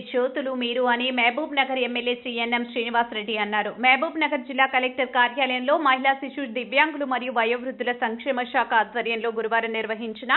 జ్యోతులు మీరు అని Mahabub Nagar MLA Shri N M Srinivasreddy అన్నారు. మహబూబ్ నగర్ జిల్లా కలెక్టర్ కార్యాలయంలో మహిళా శిశు దివ్యాంగులు మరియు వయోవృద్ధుల సంక్షేమ శాఖ ఆధ్వర్యంలో గురువారం నిర్వహించిన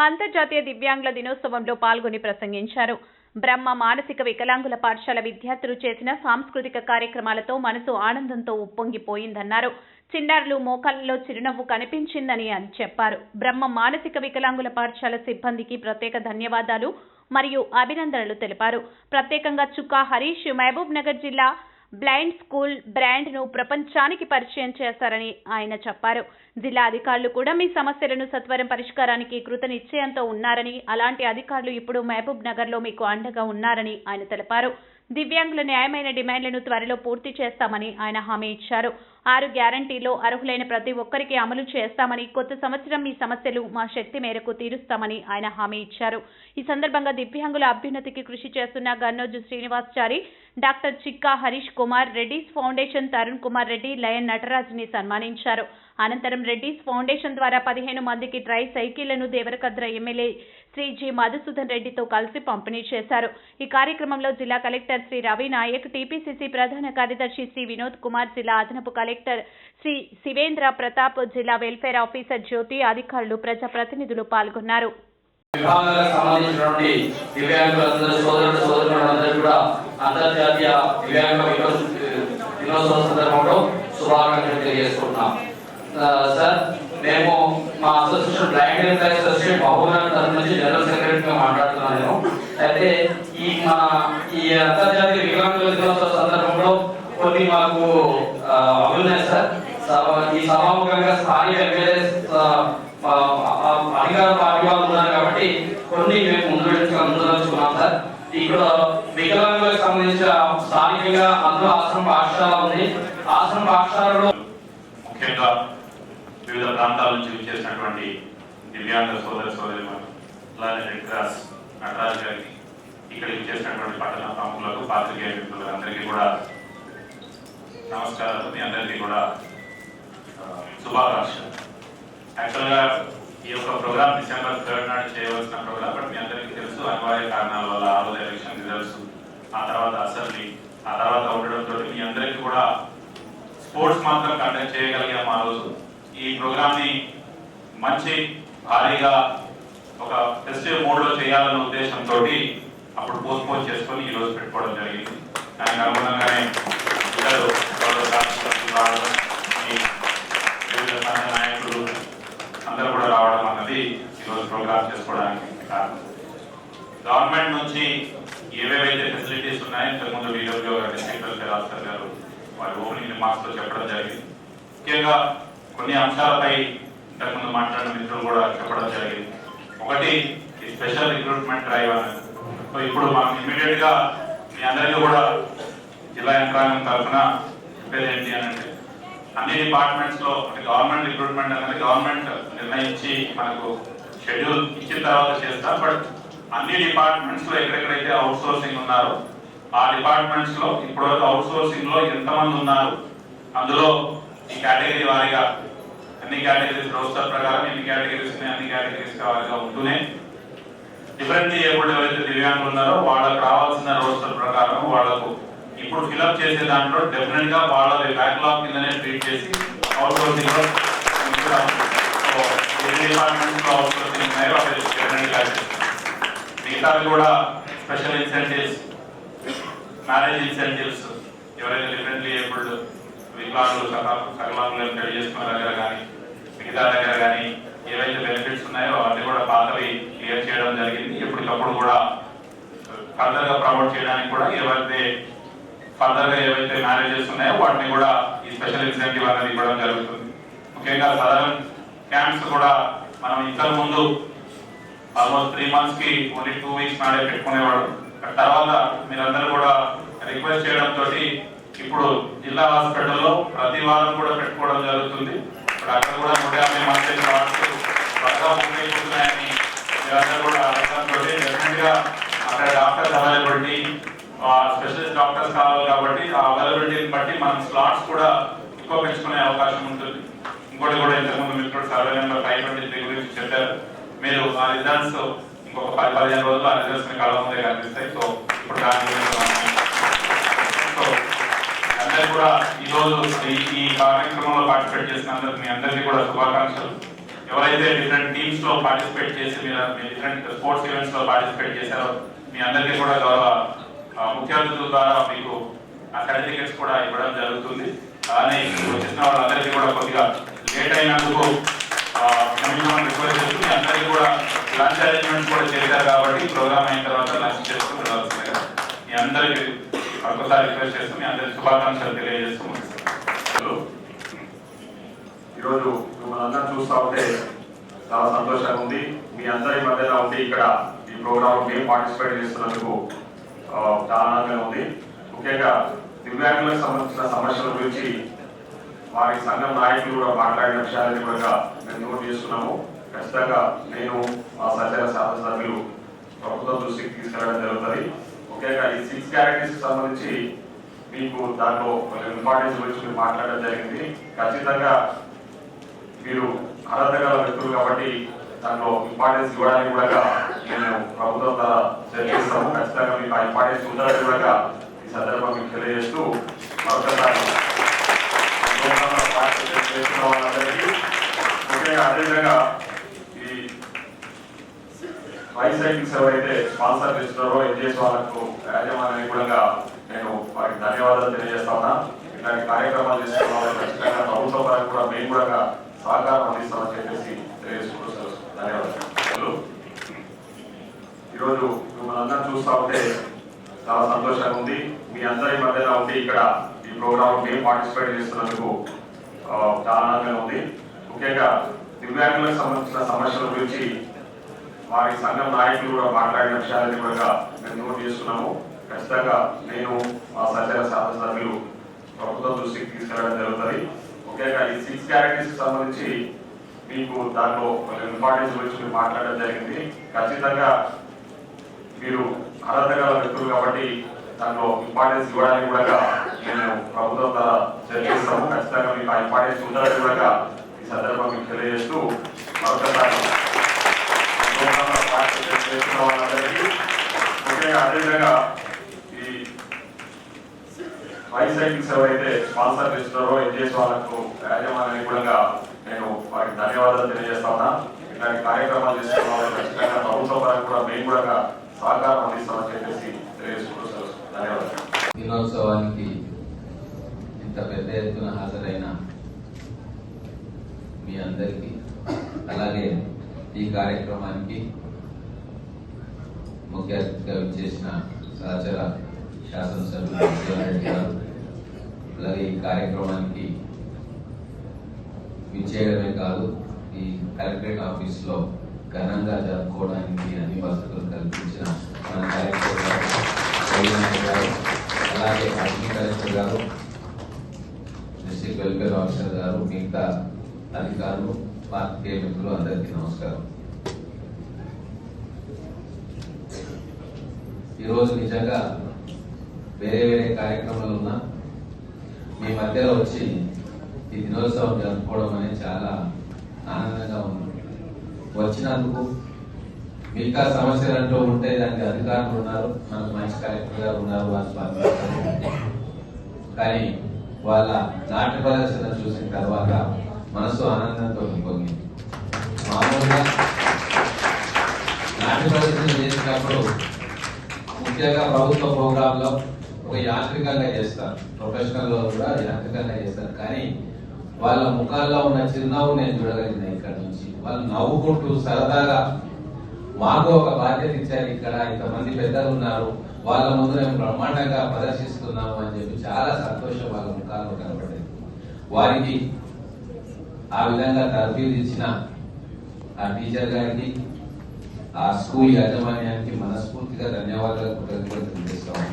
అంతర్జాతీయ దివ్యాంగుల దినోత్సవంలో పాల్గొని ప్రసంగించారు. బ్రహ్మ మానసిక వికలాంగుల పాఠశాల విద్యార్థులు చేసిన సాంస్కృతిక కార్యక్రమాలతో మనసు ఆనందంతో ఉప్పొంగిపోయిందన్నారు. చిన్నారులు మోకాళ్ళలో చిరునవ్వు కనిపించిందని అని చెప్పారు. బ్రహ్మ మానసిక వికలాంగుల పాఠశాల సిబ్బందికి ప్రత్యేక ధన్యవాదాలు. మరియు అభినందనలు తెలిపారు. ప్రత్యేకంగా చుక్కా హరీష్ మహబూబ్ నగర్ జిల్లా బ్లైండ్ స్కూల్ బ్రాండ్ను ప్రపంచానికి పరిచయం చేశారని ఆయన చెప్పారు. జిల్లా అధికారులు కూడా మీ సమస్యలను సత్వరం పరిష్కారానికి కృత నిశ్చయంతో ఉన్నారని అలాంటి అధికారులు ఇప్పుడు మహబూబ్ నగర్లో మీకు అండగా ఉన్నారని ఆయన తెలిపారు. దివ్యాంగుల న్యాయమైన డిమాండ్లను త్వరలో పూర్తి చేస్తామని ఆయన హామీ ఇచ్చారు. ఆరు గ్యారంటీలో అర్హులైన ప్రతి ఒక్కరికి అమలు చేస్తామని కొత్త సంవత్సరం మీ సమస్యలు మా శక్తి మేరకు తీరుస్తామని ఆయన హామీ ఇచ్చారు. ఈ సందర్భంగా దివ్యాంగుల అభ్యున్నతికి కృషి చేస్తున్న Gannoju Srinivasachari doctor Chikka Harish Kumar Reddy's foundation Tarun Kumar Reddy lion నటరాజ్ని సన్మానించారు. అనంతరం రెడ్డిస్ ఫౌండేషన్ ద్వారా పదిహేను మందికి ట్రై సైకిళ్ళను దేవరకద్ర ఎమ్మెల్యే శ్రీ జి మధుసూదన్ రెడ్డితో కలిసి పంపిణీ చేశారు. ఈ కార్యక్రమంలో జిల్లా collector Shri Ravi Nayak T P C C ప్రధాన కార్యదర్శి శ్రీ వినోద్ కుమార్ జిల్లా అదనపు కలెక్టర్ శ్రీ శివేంద్ర ప్రతాప్ జిల్లా వెల్ఫేర్ ఆఫీసర్ జ్యోతి అధికారులు ప్రజాప్రతినిధులు పాల్గొన్నారు. విభాగాలకు సంబంధించినటువంటి దివ్యాంగులందరూ సోదరులందరూ కూడా అంతర్జాతీయ దివ్యాంగ దినోత్సవం సందర్భంలో శుభాకాంక్షలు తెలియజేసుకుంటున్నాం. సార్ మేము మా association blind employees association Mahabubnagar తరఫు నుంచి జనరల్ సెక్రటరీగా మాట్లాడుతున్నాను. నేను అయితే ఈ మన ఈ అంతర్జాతీయ వికలాంగుల దినోత్సవ సందర్భంలో కొన్ని మాకు ఆ, సార్. ఈ సభాముఖంగా స్థానిక ఎమ్మెల్యేస్ అధికార పార్టీ వాళ్ళు ఉన్నారు కాబట్టి కొన్ని మేము ముందు పెట్టుకుని సార్. ఇక్కడ వికలాంగులకు సంబంధించిన స్థానికంగా అందులో ఆశ్రమ పాఠశాల ఉంది. ఆశ్రమ పాఠశాలలో ముఖ్యంగా వివిధ ప్రాంతాల నుంచి విచ్చేసినటువంటి దివ్యాంగ సోదర సోదరి అలానే రెడ్ క్రాస్ నటరాజ్ గారికి ఇక్కడ విచ్చేసినటువంటి పట్టణ ప్రముఖులకు పాత్రికేయ మిత్రులకు అందరికీ కూడా నమస్కారాలు. మీ అందరికీ కూడా శుభాకాంక్షలు. యాక్చువల్గా ఈ యొక్క ప్రోగ్రామ్ డిసెంబర్ థర్డ్ నాడు చేయవలసిన ప్రోగ్రామ్ బట్ మీ అందరికీ తెలుసు అనివార్య కారణాల వల్ల ఆ రోజు ఎలక్షన్ రిజల్ట్స్ ఆ తర్వాత అసెంబ్లీ ఆ తర్వాత ఉండడంతో మీ అందరికీ కూడా స్పోర్ట్స్ మాత్రం కండక్ట్ చేయగలిగాము ఆ రోజు. ఈ ప్రోగ్రామ్ని మంచి భారీగా ఒక ఫెస్టివ్ మోడ్లో చేయాలన్న ఉద్దేశంతో అప్పుడు పోస్ట్ పోన్ చేసుకొని ఈ రోజు పెట్టుకోవడం జరిగింది. దానికి అనుగుణంగానే పిల్లలు వివిధ సంఘ నాయకులు అందరూ కూడా రావడం అన్నది ఈరోజు ప్రోగ్రామ్ చేసుకోవడానికి కారణం. గవర్నమెంట్ నుంచి ఏవేవైతే ఫెసిలిటీస్ ఉన్నాయో ఇంతకుముందు వీడియో డిస్ట్రిక్ట్ వెల్ఫేర్ ఆఫీసర్ గారు వారి ఓపెనింగ్ రిమార్క్స్లో చెప్పడం జరిగింది. ముఖ్యంగా కొన్ని అంశాలపై ఇంతకుముందు మాట్లాడిన మిత్రులు కూడా చెప్పడం జరిగింది. ఒకటి ఈ స్పెషల్ రిక్రూట్మెంట్ డ్రైవ్ అనేది. సో ఇప్పుడు మనం ఇమీడియట్గా మీ అందరికీ కూడా జిల్లా యంత్రాంగం తరఫున చెప్పేది ఏంటి అని అంటే అన్ని డిపార్ట్మెంట్స్లో అంటే గవర్నమెంట్ రిక్రూట్మెంట్ అనేది గవర్నమెంట్ నిర్ణయించి మనకు షెడ్యూల్ ఇచ్చిన తర్వాత చేస్తారు బట్ అన్ని డిపార్ట్మెంట్స్లో ఎక్కడెక్కడైతే అవుట్ సోర్సింగ్ ఉన్నారో ఆ డిపార్ట్మెంట్స్లో ఇప్పటివరకు అవుట్ సోర్సింగ్లో ఎంతమంది ఉన్నారు అందులో ఈ కేటగిరీ వారీగా అన్ని కేటగిరీస్ రోస్టర్ ప్రకారం ఎన్ని కేటగిరీస్ ఉన్నాయి అన్ని కేటగిరీస్ కావాలిగా ఉంటూనే డిఫరెంట్ ఏబుల్డ్ ఎవరైతే దివ్యాంగులు ఉన్నారో వాళ్ళకి రావాల్సిన రోస్టర్ ప్రకారం వాళ్ళకు ఇప్పుడు ఫిలప్ చేసే దాంట్లో డెఫినెట్గా వాళ్ళ బ్యాక్లాగ్ కిందనే ట్రీట్ చేసి అవుట్ సోర్సింగ్లో అవుట్ సోర్సింగ్ ఉన్నాయో అవి డెఫినెట్గా మిగతావి కూడా స్పెషల్ ఇన్సెంటివ్స్ మ్యారేజ్ ఇన్సెంటివ్స్ ఎవరైతే డిఫరెంట్లీ ఏబుల్డ్ వికలాంగులు సకలాంగులు కలిగి చేసుకున్న దగ్గర కానీ మిగతా దగ్గర కానీ ఏవైతే బెనిఫిట్స్ ఉన్నాయో అవన్నీ కూడా పాతవి క్లియర్ చేయడం జరిగింది. ఎప్పటికప్పుడు కూడా uh, ఫర్దర్గా ప్రమోట్ చేయడానికి కూడా ఏవైతే ఫర్దర్గా ఏవైతే మ్యారేజెస్ ఉన్నాయో వాటిని కూడా ఈ స్పెషల్ ఇన్సెంటివ్ అనేది ఇవ్వడం జరుగుతుంది. ముఖ్యంగా సదరన్ క్యాంప్స్ కూడా మనం ఇంతకు ముందు ఆల్మోస్ట్ త్రీ మంత్స్కి ఓన్లీ టూ వీక్స్ నాడే పెట్టుకునేవాడు తర్వాత మీరందరూ కూడా రిక్వెస్ట్ చేయడం తోటి ఇప్పుడు జిల్లా హాస్పిటల్లో ప్రతి వారం కూడా పెట్టుకోవడం జరుగుతుంది. ఇప్పుడు అక్కడ కూడా నూట యాభై మంది వాడుతూ త్వరగా ముగిపోతున్నాయని మీరందరూ కూడా అడగడంతో డెఫినెట్గా అక్కడ డాక్టర్స్ అవైలబిలిటీ స్పెషలిస్ట్ డాక్టర్స్ కావాలి కాబట్టి ఆ అవైలబిలిటీని బట్టి మనం స్లాట్స్ కూడా ఎక్కువ పెంచుకునే అవకాశం ఉంటుంది ఇంకోటి కూడా ఇంతకుముందు మిత్రుడు survey number five twenty three గురించి చెప్పారు మీరు ఆ రిజల్ట్స్ ఇంకొక పది పదిహేను రోజులు ఆ రిజల్ట్స్ మీ కళ్ళ ముందే కనిపిస్తాయి సో ఇప్పుడు దాని గురించి మనం సో మీ అందరికీ కూడా ఈ ఈ కార్యక్రమంలో పార్టిసిపేట్ చేసినందుకు మీ అందరికీ కూడా శుభాకాంక్షలు. ఎవరైతే డిఫరెంట్ టీమ్స్లో పార్టిసిపేట్ చేసి మీరు మీ డిఫరెంట్ స్పోర్ట్స్ ఈవెంట్స్లో పార్టిసిపేట్ చేశారో మీ అందరికీ కూడా గౌరవ ముఖ్య అతిథుల ద్వారా మీకు ఆ సర్టిఫికెట్స్ కూడా ఇవ్వడం జరుగుతుంది. అలానే ఇప్పుడు వచ్చిన వాళ్ళందరికీ కూడా కొద్దిగా లేట్ అయినందుకు కమిషన్ రిక్వెస్ట్ చేస్తూ మీ అందరికీ కూడా లంచ్ అరేంజ్మెంట్ కూడా చేశారు కాబట్టి ప్రోగ్రామ్ అయిన తర్వాత లంచ్ చేస్తూ మీ అందరికీ మరొకసారి రిక్వెస్ట్ చేస్తూ మీ అందరికీ శుభాకాంక్షలు తెలియజేస్తూ ముగిస్తున్నాను. ఈరోజు మిమ్మల్ని అందరం చూస్తా ఉంటే చాలా సంతోషంగా ఉంది. మీ అందరి మధ్యలో ఉండి ఇక్కడ ఈ ప్రోగ్రామ్ మేము పార్టిసిపేట్ చేస్తున్నందుకు చాలా ఆనందంగా ఉంది. ముఖ్యంగా దివ్యాంగులకు సంబంధించిన సమస్యల గురించి వారి సంఘం నాయకులు కూడా మాట్లాడిన విషయాలని కూడా మేము నోట్ చేస్తున్నాము. ఖచ్చితంగా నేను మా సహచర శాసనసభ్యులు ప్రభుత్వం దృష్టికి తీసుకెళ్ళడం జరుగుతుంది. ముఖ్యంగా ఈ సిక్స్ క్యారెక్టర్స్ సంబంధించి మీకు దాంట్లో ఇంపార్టెన్స్ గురించి మీరు మాట్లాడడం జరిగింది. ఖచ్చితంగా మీరు అర్హత వ్యక్తులు కాబట్టి దాంట్లో ఇంపార్టెన్స్ ఇవ్వడానికి కూడా మేము ప్రభుత్వం ద్వారా చర్చిస్తాము ఖచ్చితంగా మీకు ఆ ఇంపార్టెన్స్ ఉండాలని కూడా ఈ సందర్భం మీకు తెలియజేస్తూ మరొకసారి ప్రోగ్రాంలో పార్టిసిపేట్ చేస్తున్న వాళ్ళందరికీ ముఖ్యంగా అదేవిధంగా ఈ బైసైకిల్స్ ఎవరైతే స్పాన్సర్ చేస్తున్నారో ఎన్జిఎస్ వాళ్ళకు యాజమాన్యానికి కూడా నేను వారికి ధన్యవాదాలు తెలియజేస్తా ఉన్నా. ఇలాంటి కార్యక్రమాలు చేస్తున్న వాళ్ళు ఖచ్చితంగా ప్రభుత్వ పరంగా కూడా మేము కూడా సహకారం అందిస్తామని చెప్పేసి తెలియజేసుకుంటూ ధన్యవాదాలు. ఈరోజు మిమ్మల్ని అందరం చూస్తా ఉంటే చాలా సంతోషంగా ఉంది. మీ అందరి మధ్యలో ఉండి ఇక్కడ ఈ ప్రోగ్రామ్ మేము పార్టిసిపేట్ చేస్తున్నందుకు చాలా ఆనందంగా ఉంది. ముఖ్యంగా దివ్యాంగులకు సంబంధించిన సమస్యల గురించి వారి సంఘం నాయకులు కూడా మాట్లాడిన విషయాలని కూడా మేము నోట్ చేస్తున్నాము. ఖచ్చితంగా నేను మా సహచర శాసనసభ్యులు ప్రభుత్వం దృష్టికి తీసుకెళ్ళడం జరుగుతుంది. ముఖ్యంగా ఈ సిక్స్ క్యారెక్టర్స్ సంబంధించి మీకు దాంట్లో ఇంపార్టెన్స్ గురించి మీరు మాట్లాడడం జరిగింది. ఖచ్చితంగా మీరు అర్హత గల వ్యక్తులు కాబట్టి దాంట్లో ఇంపార్టెన్స్ ఇవ్వడానికి కూడా నేను ప్రభుత్వం ద్వారా చర్చిస్తాము ఖచ్చితంగా మీకు ఆ ఇంపార్టెన్స్ ఉండాలని కూడా ఈ సందర్భంగా మీకు తెలియజేస్తూ మరొకసారి ముఖ్యంగా అదేవిధంగా బైసైకిల్స్ ఎవరైతే స్పాన్సర్ చేస్తున్నారో ఎన్జిఎస్ వాళ్ళకు యాజమాన్యానికి కూడా నేను వారికి ధన్యవాదాలు తెలియజేస్తా ఉన్నా ఇలాంటి కార్యక్రమాలు చేస్తున్న వాళ్ళకి ఖచ్చితంగా ప్రభుత్వ పరంగా కూడా మేము కూడా సహకారం అందిస్తామని చెప్పేసి తెలియజేసుకుంటూ సెలవు. ధన్యవాదాలు దినోత్సవానికి ఇంత పెద్ద ఎత్తున హాజరైన మీ అందరికీ అలాగే ఈ కార్యక్రమానికి ముఖ్య అతిథిగా విచ్చేసిన సహచర శాసనసభ్యులు గారు అలాగే ఈ కార్యక్రమానికి విచ్చేయడమే కాదు ఈ కలెక్టరేట్ ఆఫీస్లో ఘనంగా జరుపుకోవడానికి అన్ని వసతులు కల్పించిన మన కలెక్టర్ గారు అలాగే కలెక్టర్ గారు డిస్ట్రిక్ట్ వెల్ఫేర్ ఆఫీసర్ గారు మిగతా అధికారులు పార్టీ మిత్రులు అందరికీ నమస్కారం. ఈరోజు నిజంగా వేరే వేరే కార్యక్రమాలు ఉన్నా మీ మధ్యలో వచ్చి ఈ దినోత్సవం జరుపుకోవడం అనేది చాలా ఆనందంగా ఉంది. వచ్చినందుకు మిగతా సమస్యలు అంటూ ఉంటే దానికి అధికారులు ఉన్నారు మనకు మంచి కలెక్టర్ గారు ఉన్నారు వాళ్ళు కానీ వాళ్ళ నాట్య ప్రదర్శన చూసిన తర్వాత మనసు ఆనందంతో నింపొంగింది మామూలుగా నాట్య ప్రదర్శన చేసినప్పుడు ముఖ్యంగా ప్రభుత్వ ప్రోగ్రాంలో ఒక యాంత్రికంగా చేస్తారు. ప్రొఫెషనల్లో కూడా యాంత్రికంగా చేస్తారు. కానీ వాళ్ళ ముఖాల్లో ఉన్న చిరునవ్వు నేను చూడగలిగిన ఇక్కడ నుంచి. వాళ్ళు నవ్వుకుంటూ సరదాగా మాకు ఒక బాధ్యత ఇచ్చారు ఇక్కడ. ఇంతమంది పెద్దలు ఉన్నారు. వాళ్ళ ముందు మేము బ్రహ్మాండంగా ప్రదర్శిస్తున్నాము అని చెప్పి చాలా సంతోషం వాళ్ళ ముఖాల్లో కనబడింది. వారికి ఆ విధంగా తరఫీదు ఇచ్చిన ఆ టీచర్ గారికి ఆ స్కూల్ యాజమాన్యానికి మనస్ఫూర్తిగా ధన్యవాదాలు. కృతజ్ఞతలు తెలియజేస్తాము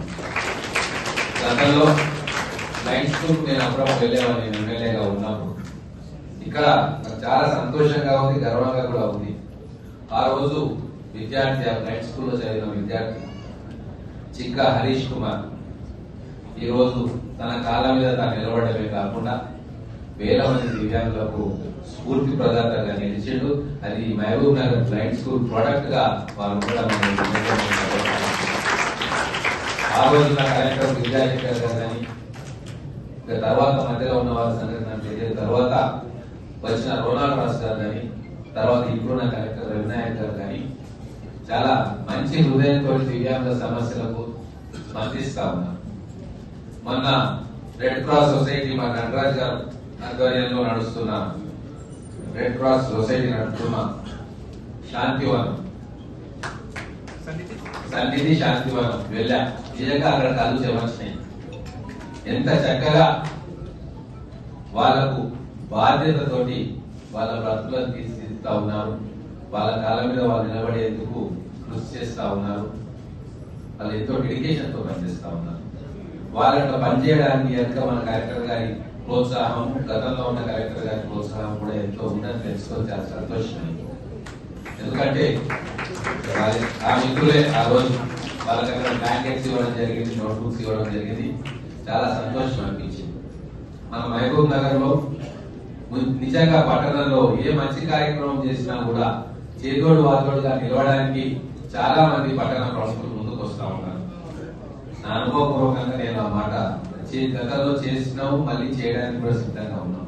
గతంలో నైట్ స్కూల్ నేను అప్పుడప్పుడు వెళ్ళేవాడిని నేను ఎమ్మెల్యేగా ఉన్నప్పుడు. ఇక్కడ చాలా సంతోషంగా ఉంది గర్వంగా కూడా ఉంది. ఆ రోజు విద్యార్థి ఆ నైట్ స్కూల్లో చదివిన విద్యార్థి చిక్క హరీష్ కుమార్ ఈరోజు తన కాళ్ళ మీద తాను నిలబడమే కాకుండా వేల మంది దివ్యాంగులకు స్ఫూర్తి ప్రదాతగా నిలిచిండు. అది మహబూబ్ నగర్ బ్లైండ్ స్కూల్ ప్రొడక్ట్గా వాళ్ళు కూడా ఆ రోజున కలెక్టర్ విద్యాశంకర్ గారు కానీ ఇక తర్వాత మధ్యలో ఉన్న వారి సంగతి నాకు తెలియదు. తర్వాత వచ్చిన రోనాల్డ్ రాజు గారు కానీ తర్వాత ఇప్పుడున్న కలెక్టర్ రవినాయక్ గారు కానీ చాలా మంచి హృదయంతో దివ్యాంగ సమస్యలకు స్పందిస్తా ఉన్నారు. మొన్న రెడ్ క్రాస్ సొసైటీ మా నటరాజ్ గారు ఆధ్వర్యంలో నడుస్తున్న రెడ్ క్రాస్ సొసైటీ నడుపుతున్న శాంతివనం సన్నిధి. శాంతివనం వెళ్ళా. నిజంగా అక్కడ కళ్ళు చెమర్చినాయి ఎంత చక్కగా వాళ్ళకు బాధ్యతతోటి వాళ్ళ బ్రతుకులను తీర్చిదిద్దుతా ఉన్నారు. వాళ్ళ కాళ్ళ మీద వాళ్ళు నిలబడేందుకు కృషి చేస్తా ఉన్నారు. వాళ్ళు ఎంతో డెడికేషన్తో పనిచేస్తా ఉన్నారు. వాళ్ళ పనిచేయడానికి కనుక మన కలెక్టర్ గారి ప్రోత్సాహం గతంలో ఉన్న కలెక్టర్ గారి ప్రోత్సాహం కూడా ఎంతో ఉందని తెలుసుకొని చాలా సంతోషమైంది. ఎందుకంటే ఆ మిత్రులే ఆ రోజు వాళ్ళకి అక్కడ బ్లాంకెట్స్ ఇవ్వడం జరిగింది నోట్బుక్స్ ఇవ్వడం జరిగింది. చాలా సంతోషం అనిపించింది. మన మహబూబ్ నగర్లో నిజంగా పట్టణంలో ఏ మంచి కార్యక్రమం చేసినా కూడా చేదోడు వాదోడుగా నిలవడానికి చాలా మంది పట్టణ ప్రముఖులు ముందుకు వస్తా ఉన్నారు. నా అనుభవపూర్వకంగా నేను ఆ మాట గతంలో చేసినాము మళ్ళీ చేయడానికి కూడా సిద్ధంగా ఉన్నాం.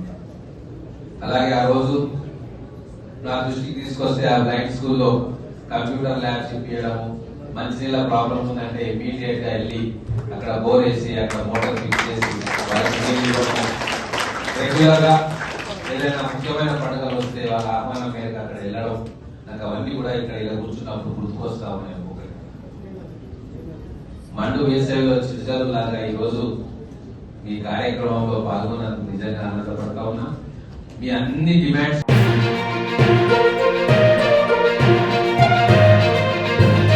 అలాగే ఆ రోజు నా దృష్టికి తీసుకొస్తే ఆ బ్లైండ్ స్కూల్లో కంప్యూటర్ ల్యాబ్స్ ఇప్పించడము మంచినీళ్ళ ప్రాబ్లం ఉందంటే ఇమీడియట్గా వెళ్ళి అక్కడ బోర్ వేసి అక్కడ మోటార్ ఫిక్స్ చేసి రెగ్యులర్గా ఏదైనా ముఖ్యమైన పండుగలు వస్తే వాళ్ళ ఆహ్వానం మేరకు అక్కడ వెళ్ళడం. నాకు అవన్నీ కూడా ఇక్కడ ఇలా కూర్చున్నప్పుడు గుర్తుకొస్తా ఉన్నాయి మండు వేసవిలో చిరుజలు లాగా ఈ రోజు మీ కార్యక్రమంలో పాల్గొన్నందుకు నిజంగా ఆనందపడతా ఉన్నా. మీ అన్ని డిమాండ్స్ Thank you.